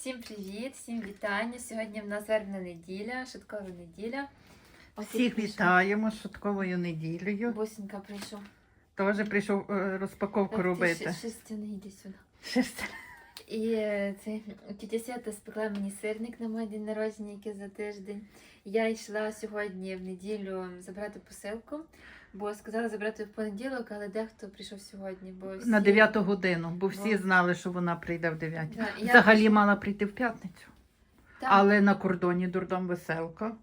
Всім привіт, всім вітання. Сьогодні в нас вербна неділя, швидкова неділя. Всіх вітаємо з швидковою неділею. Бусінка прийшов. Теж прийшов е, розпаковку ти робити. ще- ще йди сюди. Щось- І е, це тітя Свята спекла мені сирник на мій день народження, який за тиждень. Я йшла сьогодні в неділю забрати посилку, бо сказала забрати в понеділок, але дехто прийшов сьогодні. Бо всі... На 9 годину, бо всі Бо- знали, що вона прийде в 9. Да, я Взагалі пішла. мала прийти в п'ятницю. Так, Але на кордоні дурдом веселка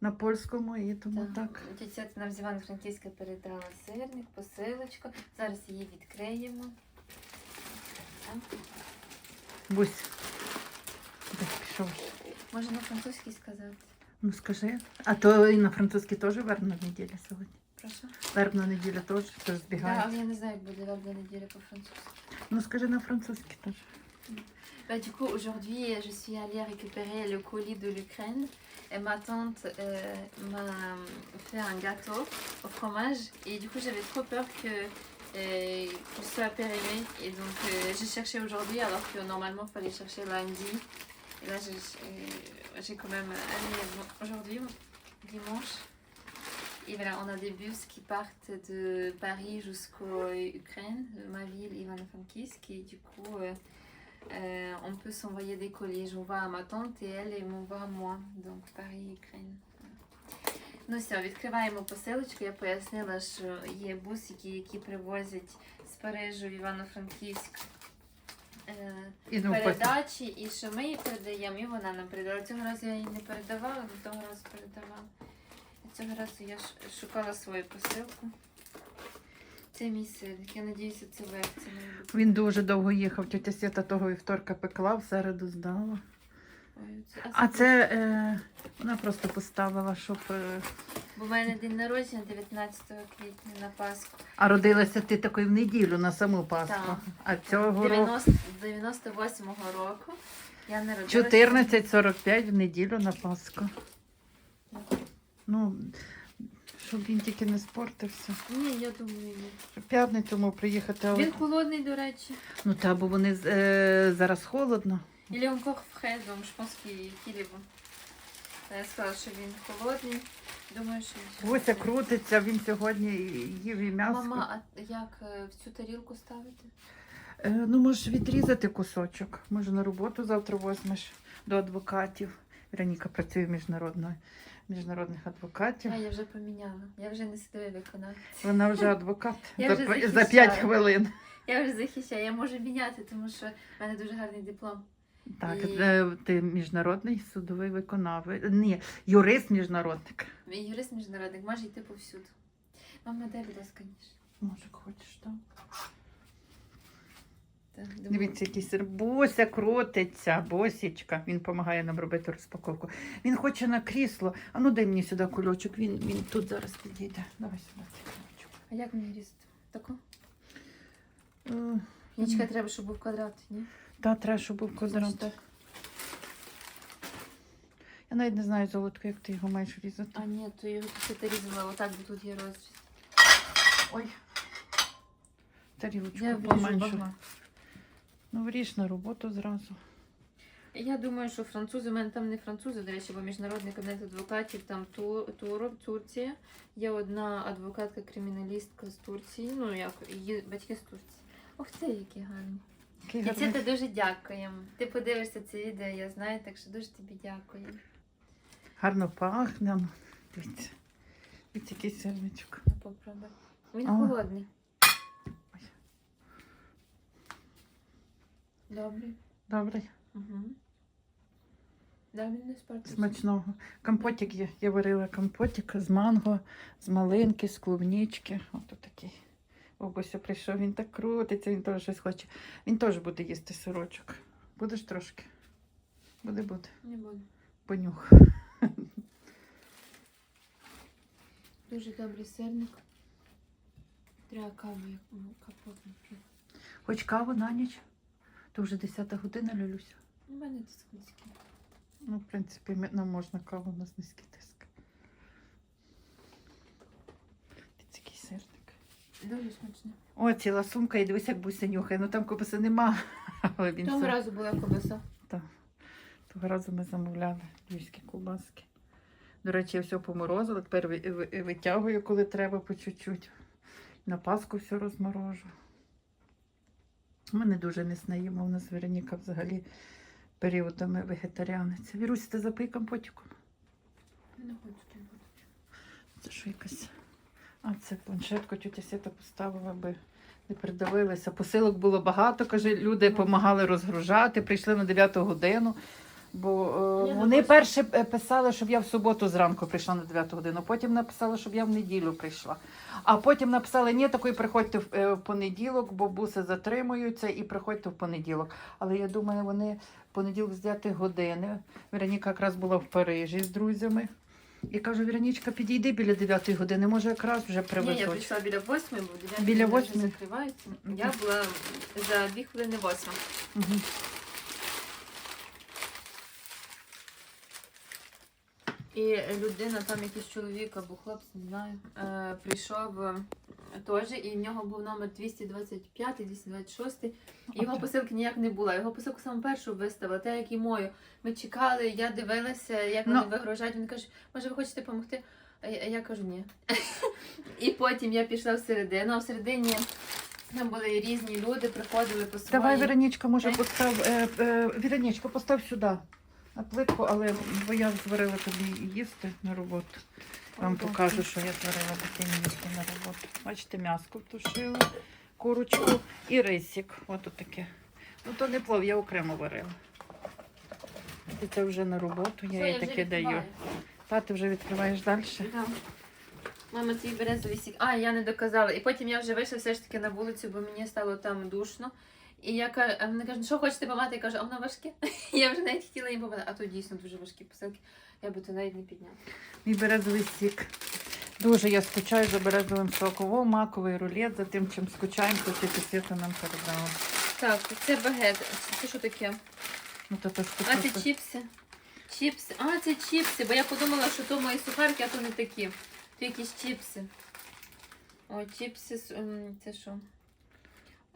на польському, і тому так. так. Тітя нам з Івано-Франківська передала сирник, посилочку. Зараз її відкриємо. Так. Бусь. Десь пішов. Можна на французькій сказати. Ну скажи. А то і на французькій теж вербна неділя сьогодні. Прошу. Вербна неділя теж теж Так, збігає. але я не знаю, як буде вербна неділя по-французьки. Ну скажи на французькій теж. Bah, du coup, aujourd'hui, je suis allée récupérer le colis de l'Ukraine. Et ma tante euh, m'a fait un gâteau au fromage. Et du coup, j'avais trop peur que euh, qu'il soit périmé. Et donc, euh, j'ai cherché aujourd'hui, alors que normalement, il fallait chercher lundi. Et là, j'ai euh, j'ai quand même allé aujourd'hui, dimanche. Et voilà, on a des bus qui partent de Paris jusqu'au Ukraine, ma ville, Ivano-Frankivsk. Et du coup, euh, euh, on peut s'envoyer des colis. J'envoie à ma tante et elle, elle m'envoie à moi. Donc Paris, Ukraine. Ну все, відкриваємо посилочку. Я пояснила, що є бусики, які привозять з Парижу в Івано-Франківськ е, І ну, передачі, і що ми їй передаємо, і вона нам передала. Цього разу я їй не передавала, але того разу передавала. Цього разу я шукала свою посилку. Це мій сирник. Я надіюся, це має. Він дуже довго їхав. Тетя Свята того вівторка пекла, в середу здала. Ой, це- А це е, вона просто поставила, щоб. Е, Бо в мене день народження 19 квітня на Пасху. а родилася ти такою в неділю на саму Пасху. Так. А цього року 90, 98-го року я народилася. 14.45 в неділю на Пасху. Ну, щоб він тільки не спортився. Ні, я думаю, ні. В п'ятницю мав приїхати, але. Він холодний, до речі. Ну та, бо вони е, зараз холодно. Donc je pense qu'il qu'il est bon. Я сказала, що він холодний. Думаю, що він Буся сьогодні- крутиться, він сьогодні їв і м'ясо. Мама, а як е, в цю тарілку ставити? Е, Ну, можеш відрізати кусочок. Може, на роботу завтра возьмеш до адвокатів. Вероніка працює в міжнародної, міжнародних адвокатів. А, я вже поміняла. Я вже не судовий виконавець. Вона вже адвокат Я за, вже за 5 хвилин. Я вже захищаю, я можу міняти, тому що в мене дуже гарний диплом. Так, І- е, ти міжнародний судовий виконавець. Ні, юрист міжнародник. Юрист міжнародник може йти повсюду. Мама, дай, будь ласка, ніж. Може, хочеш, так? Так, Дивіться, якийсь. Бося крутиться, босічка. Він допомагає нам робити розпаковку. Він хоче на крісло. А ну дай мені сюди кульочок. Він, він тут зараз підійде. Давай сюди цей кульочок. А як мені різати? Таку? Е, Нічка, треба, щоб був квадрат, ні? Та треба, щоб був квадрат. так. Я навіть не знаю, золотко, як ти його маєш різати. А ні, то його ти різала, отак, бо тут є розріз. Ой. Тарілочку Я Ну, вріж на роботу зразу. Я думаю, що французи, у мене там не французи, до речі, бо міжнародний кабінет адвокатів, там Ту- Турок, Турція. Є одна адвокатка-криміналістка з Турції, ну як її батьки з Турції. Ох ти, які гарні. Це ти дуже дякуємо. Ти подивишся це відео, я знаю, так що дуже тобі дякую. Гарно пахне. Ну, Дивіться. Дивіться, який сирничок. Я попробую. Він А. холодний. Добрий. Добре, Угу. Да, він не смачного. Компотик є. Я варила компотик з манго, з малинки, з клубнички. Ото такий. Бабуся прийшов, він так крутиться, він теж щось хоче. Він теж буде їсти сирочок. Будеш трошки? Буде, буде. Не буду. Понюх. Дуже добрий сирник. Треба каву, як ну, капотну. Хоч каву на ніч. То вже 10 година, Люлюся. У мене тут низький. Ну, в принципі, нам можна каву, у нас низький тиск. Який сирник. Дуже смачно. О, ціла сумка, і дивись, як буся нюхає. Ну там кобаси нема. Але він Того разу була кобаса. Того разу ми замовляли львівські ковбаски. До речі, я все поморозила, тепер ви- ви- витягую, коли треба по чуть-чуть. На Пасху все розморожу. Ми не дуже м'ясне їмо, у нас Вероніка взагалі періодами вегетаріаниця. Вірусь, ти запий компотиком. Не хочу. Це що якась. А, це планшетку тетя Сіта поставила, аби не придавилися. Посилок було багато, каже, люди допомагали розгружати, прийшли на 9 годину. Бо е, вони перше е, писали, щоб я в суботу зранку прийшла на 9 годину, потім написали, щоб я в неділю прийшла. А потім написали, ні, такої приходьте в, е, в понеділок, бо буси затримуються і приходьте в понеділок. Але я думаю, вони в понеділок з 9 години. Вероніка якраз була в Парижі з друзями. І кажу, Віронічка, підійди біля 9 години, може якраз вже Ні, я прийшла біля восьми, бо дев'ятій Біля вони вже закриваються. Я була за дві хвилини восьма. Мгм. І людина, там якийсь чоловік або хлопець, не знаю, е, прийшов е, теж, і в нього був номер 225, 226. І його посилки ніяк не було. Його посилку саме першу виставила, те, як і мою. Ми чекали, я дивилася, як вони Ну. вигрожають. Він каже, може, ви хочете допомогти? А я, я кажу, ні. І потім я пішла всередину, а всередині там були різні люди, приходили по свої. Давай, Веронічка, може, Окей. постав. Е, е, Віронічка, постав сюди на плитку, але бо я зварила тобі їсти на роботу. Вам покажу, що я зварила таке їсти на роботу. Бачите, м'яско втушила, курочку і рисик. Ось таке. Ну то не плов, я окремо варила. І це вже на роботу, я їй таке даю. Та ти вже відкриваєш далі. Да. Мама свій березовий сік. А, я не доказала. І потім я вже вийшла все ж таки на вулицю, бо мені стало там душно. І я кажу, вони кажуть, що хочете помати? Я кажу, а воно важке. я вже навіть хотіла їм помати. А то дійсно дуже важкі посилки. Я би то навіть не підняла. Мій березовий сік. Дуже я скучаю за березовим соком. О, маковий рулет, за тим, чим скучаємо, то тільки світа нам передала. Так, це багет. Це, що таке? Ну, то, то, що А, це чіпси. Чіпси. А, це чіпси, бо я подумала, що то мої сухарки, а то не такі. То якісь чіпси. О, чіпси, це що?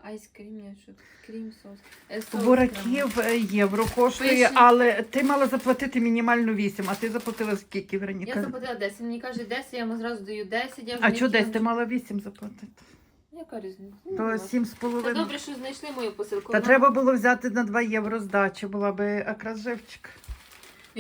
Айскрім, ні, що? Крім соус. Е. Бураків е, євро коштує, Пише. але ти мала заплатити мінімальну 8, а ти заплатила скільки, Я заплатила 10. Мені каже 10, я йому зразу даю 10. Я вже А що десь? Ти мала 8 заплатити? Яка різниця? То Ну, 7,5. Це добре, що знайшли мою посилку. Та Вона- треба було взяти на 2 євро здачі, була би якраз живчик.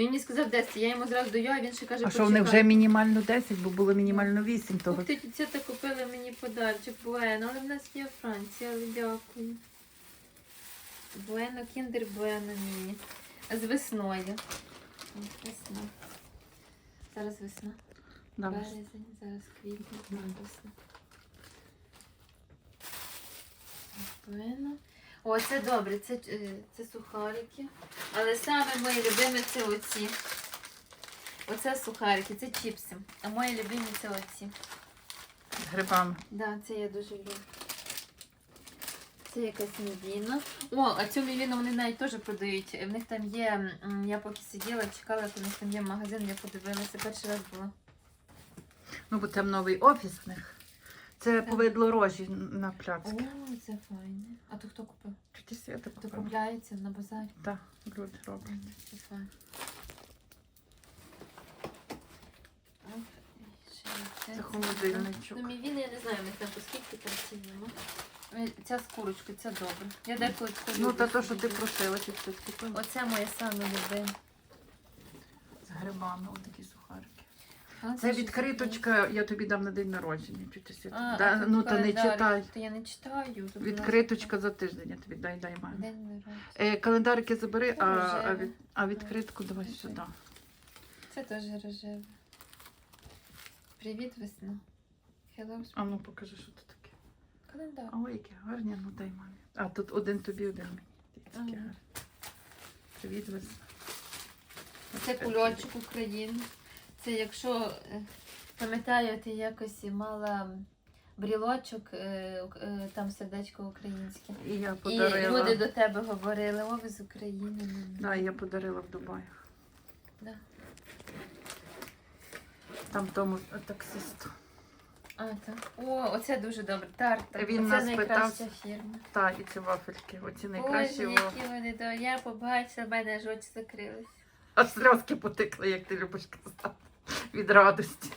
Він мені сказав 10, я йому зразу даю, а він ще каже, А що вони вже мінімально 10, бо було мінімально 8 того. Ти, це та купила мені подарочок Буено, але в нас є Франція, але дякую. Буено, кіндер Буено мені. З весною. Весна. Зараз весна. Да. Березень, зараз квітень, весна. Буено. О, це добре, це, е, це сухарики. Але саме мої любимі це оці. Оце сухарики, це чіпси. А мої любимі це оці. З грибами. Да, це я дуже люблю. Це якась мівіна. О, а цю мівіну вони навіть теж продають. В них там є, я поки сиділа, чекала, то в них там є магазин, я подивилася, перший раз була. Ну, бо там новий офіс в них. Це повидло рожі на О, це файне. А то хто купив? Чуті свята купила. купляється на базарі? Так, люди роблять. Це файне. Оп, і ще це. Це холодильничок. Ну, мівіни, я не знаю, них там по скільки там ціни. Е, Ця з курочкою, це добре. Я деколи таку Ну, люблю та то, що собі ти просила, чи ти купила. Оце моє саме любиме. З грибами, отакі сухарики. А, Це що відкриточка, я тобі дам на день народження. Таке? свята. А, Да, тут ну, та не читай. Та я не читаю. тут Відкриточка у за тиждень, я тобі дай, дай нас мамі. День народження. Е, календарики забери, а, а, від, а відкритку давай сюди. Це теж рожеве. Привіт, весна. Hello, А ну покажи, що це таке. календар. Ой, які гарні, ну дай мамі. А тут один тобі, один мені. Такі Ага. гарні. Привіт, весна. Це кульочок України. Це якщо е, пам'ятаєте, якось мала брілочок, е, е, там сердечко українське. І я І люди до тебе говорили, о, ви з України. Да, я подарила в Дубаях. Да. Там тому таксисту. А, так. О, оце дуже добре. Тарта. Він оце нас найкраща питав. фірма. Так, і ці вафельки. Оці найкращі. о. які вони до. Я побачила, в мене аж очі закрились. Аж сльозки потекли, як ти любиш казати. Від радості.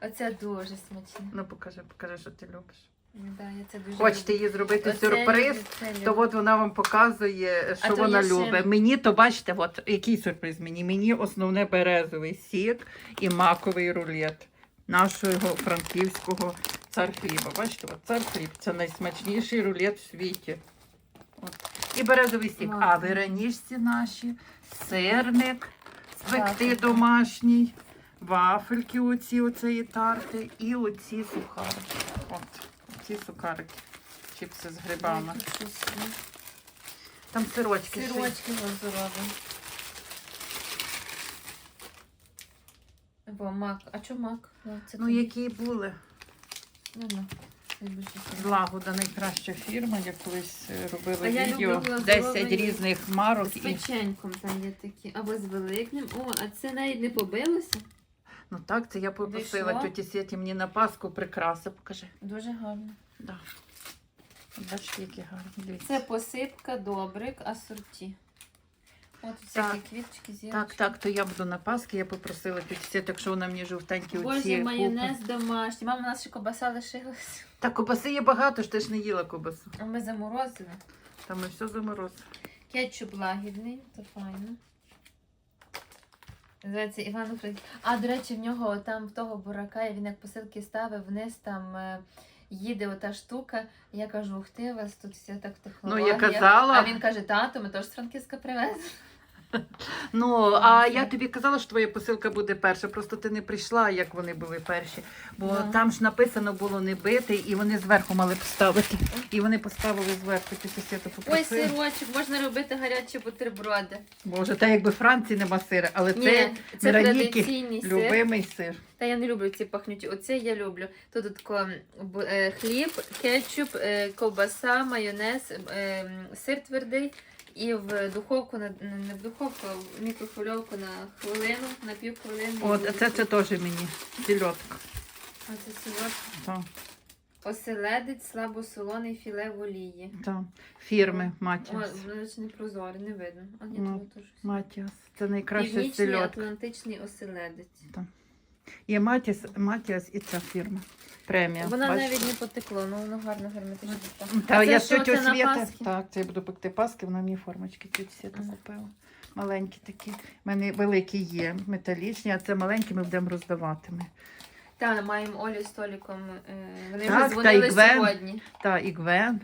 Оце дуже смачне. Ну покажи, покажи, що ти любиш. Да, я це дуже Хочете люблю. їй зробити Оце сюрприз, люблю, це то люблю. от вона вам показує, що то вона є ще- любить. Мені то бачите, от який сюрприз мені? Мені основне березовий сік і маковий рулет нашого франківського цар хліба. Бачите, от цар хліб це найсмачніший рулет в світі. От. І березовий сік. А Маковий. веренішці наші, сирник, спекти домашній, вафельки оці оцеї тарти і оці сухарики. От, ці сухарики. Чіпси з грибами. Там сирочки. Сирочки глазуровані. Бо мак. А чого мак? Ну, це Ну, тут. які були. Ну, Злагода найкраща фірма. Я колись е, А робила я відео. 10 різних марок. З І... там є такі. Або з великим. О, а це навіть не побилося. Ну так, це я попросила тьоті Світі мені на Пасху прикраси. Покажи. Дуже гарно. Да. Бачите, які гарні. Дивіться. Це посипка, добрик, асорті. От Так. всякі квіточки, зірочки. Так, так, то я буду на Пасхи, я попросила тьоті Світі, якщо вона мені жовтенькі Боже, оці майонез домашній. Мама, у нас ще кобаса лишилась. Та кобаси є багато, ж ти ж не їла кобасу. А ми заморозили. Там ми все заморозили. Кетчуп лагідний, то файно. Називається Івано Франк. А, до речі, в нього там в того бурака, він як посилки ставив вниз, там е, їде ота штука. Я кажу, ух ти, у вас тут все так Ну, я казала. А він каже, тато, ми теж з Франківська привезли. Ну, а я тобі казала, що твоя посилка буде перша, просто ти не прийшла, як вони були перші. Бо Да. там ж написано було не бити, і вони зверху мали поставити. І вони поставили зверху ті сусіди Ой, попросили. сирочок, можна робити гарячі бутерброди. Боже, та якби в Франції нема сира, але це Ні, це Вероніки традиційний сир. любимий сир. Та я не люблю ці пахнюті. Оце я люблю. Тут тако, е, хліб, кетчуп, е, ковбаса, майонез, е, м, сир твердий. І в духовку на не в духовку, а в мікрохвильовку на хвилину, на пів хвилини. От, а це, це теж мені. Сільотка. А це сілок. Так, Оселедець, слабосолоний філе в олії. так. Фірми Матіас. воно не прозоре, не видно. А ні, Ну, тут. Матіас. Це найкраща Північний атлантичний оселедець. Є Матіас, Матіас і ця фірма. Премія. Вона Бачите? навіть не потекло, ну воно гарно герметично. Та я що, це на Свєта. Пасхи? Так, це я буду пекти паски, вона мені формочки тетю Свєта Ага. купила. Маленькі такі. У мене великі є, металічні, а це маленькі ми будемо роздавати. Ми. Так, маємо Олю з Толіком. е, Вони Так, вже та дзвонили й Гвен. сьогодні. Та і Гвен,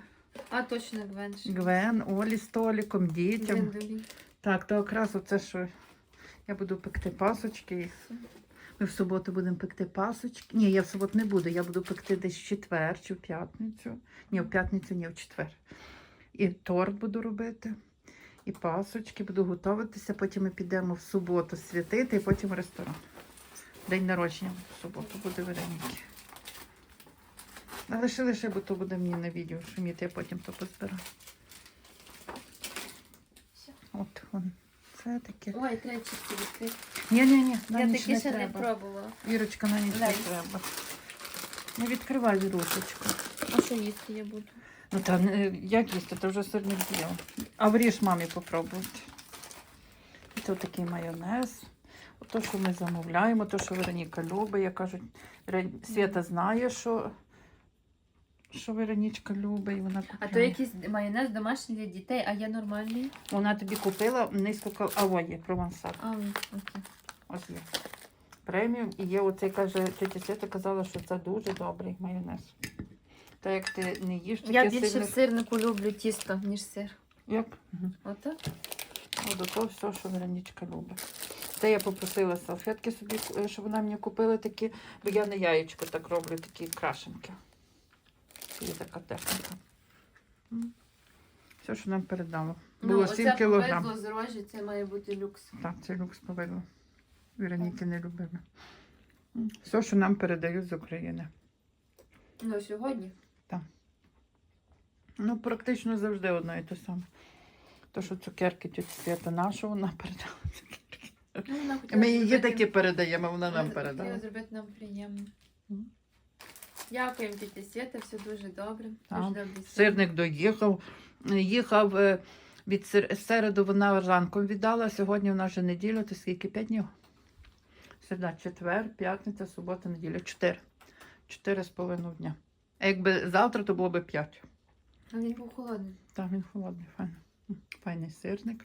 А, точно Гвен. ще. Гвен, Олі з Толіком, дітям. Гвендолін. Так, то якраз оце що я буду пекти пасочки. Ми в суботу будемо пекти пасочки. Ні, я в суботу не буду, я буду пекти десь в четвер чи в п'ятницю. Ні, в п'ятницю, ні, в четвер. І торт буду робити, і пасочки, буду готуватися. Потім ми підемо в суботу святити, і потім в ресторан. День народження в суботу буде Вероніки. Але лише, бо то буде мені на відео шуміти, я потім то позбираю. От вон. Це таке. Ой, треба чисті відкрити. Ні, ні, ні, на Я ніч не ще не треба. пробувала. Вірочка, на ніч не треба. Не відкривай вірусечку. А що їсти я буду? Ну та не- як їсти, то вже сирник з'їв. А вріж мамі попробувати. Це такий майонез. То, що ми замовляємо, то, що Вероніка любить. Я кажу, Свята знає, що, що Веронічка любить. І вона А то якийсь майонез домашній для дітей, а є нормальний? Вона тобі купила низько кал... А, о, є провансаль. А, окей. Ось є. Преміум і є оцей, каже, тетя Свята казала, що це дуже добрий майонез. Та як ти не їш таке Я більше сильне- в сирнику люблю тісто, ніж сир. Як? Мгм. Отак? От до того все, що Веронічка любить. Це я попросила салфетки собі, е, щоб вона мені купила такі, бо я на яєчко так роблю такі крашенки. Є така техніка. М. Все, що нам передало. Було 7 оце кілограм. повидло з рожі, це має бути люкс. Так, це люкс повидло. Вероніки не любили. Все, що нам передають з України. Ну, сьогодні. Так. Ну, практично завжди одно і те саме. То, що цукерки тітя Свята наша, вона передала цукерки. Ну, вона Ми її зробити- таки передаємо, вона нам Хотіла передала. зробити нам приємно. Дякуємо, тіті Свята, все дуже добре. Дуже добре. Сирник доїхав. Їхав е, від середу вона ранком віддала. Сьогодні у нас вже неділя, то скільки? П'ять днів? Середа, четвер, п'ятниця, субота, неділя. Чотири. Чотири з половиною дня. А якби завтра, то було б п'ять. А він був холодний. Так, він холодний, файний. Файний сирник.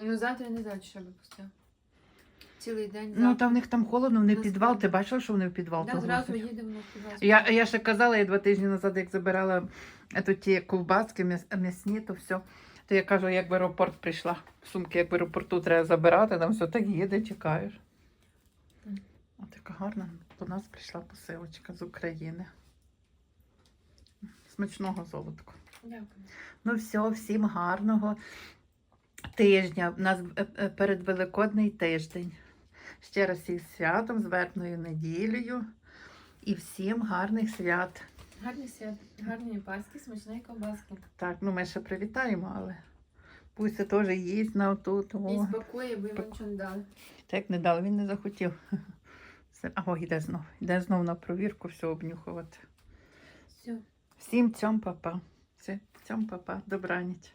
Ну завтра не знаю, що би пустив. Цілий день. Ну, завтра. там в них там холодно, вони в Насправді. підвал. Ти бачила, що вони в підвал Да, зразу їдемо на підвал. Я, я ще казала, я два тижні назад, як забирала е, тут ті ковбаски м'яс- м'ясні, то все. То я кажу, як в аеропорт прийшла. Сумки, як в аеропорту треба забирати, там все так їде, чекаєш. Така гарна. До нас прийшла посилочка з України. Смачного золотку. Дякую. Ну все, всім гарного тижня. У нас е, е, передвеликодний тиждень. Ще раз всіх з святом, з вербною неділею. І всім гарних свят. Гарні свят, гарні паски, смачної ковбаски. Так, ну ми ще привітаємо, але пусть теж їсть на отут. І О. бо йому нічого не дали. Так не дали, він не захотів. А, о, йде знов. Йде знов на провірку, все обнюхувати. Все. Всім цьом папа. Все, цьом папа. Добраніч.